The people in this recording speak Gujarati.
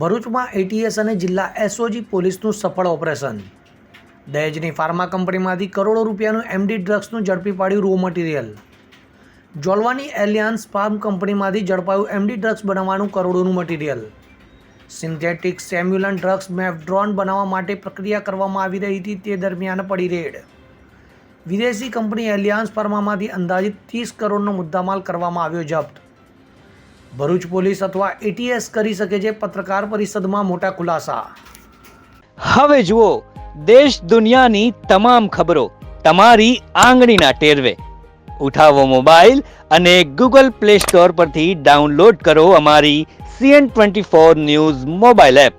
ભરૂચમાં એટીએસ અને જિલ્લા એસઓજી પોલીસનું સફળ ઓપરેશન. દહેજની ફાર્મા કંપનીમાંથી કરોડો રૂપિયાનું એમડી ડ્રગ્સનું ઝડપી પાડ્યું રો મટીરિયલ જોલવાની એલિયાન્સ ફાર્મ કંપનીમાંથી ઝડપાયું એમડી ડ્રગ્સ બનાવવાનું કરોડોનું મટીરિયલ સિન્થેટિક સેમ્યુલન ડ્રગ્સ મેફડ્રોન બનાવવા માટે પ્રક્રિયા કરવામાં આવી રહી હતી તે દરમિયાન પડી રેડ. વિદેશી કંપની એલિયાન્સ ફાર્મામાંથી અંદાજિત ત્રીસ કરોડનો મુદ્દામાલ કરવામાં આવ્યો જપ્ત. ભરૂચ પોલીસ અથવા એટીએસ કરી શકે છે પત્રકાર પરિષદમાં મોટા ખુલાસા. હવે જુઓ, દેશ દુનિયાની તમામ ખબરો તમારી આંગળીના ટેરવે. ઉઠાવો મોબાઈલ અને ગૂગલ પ્લે સ્ટોર પરથી ડાઉનલોડ કરો અમારી CN twenty four news mobile app.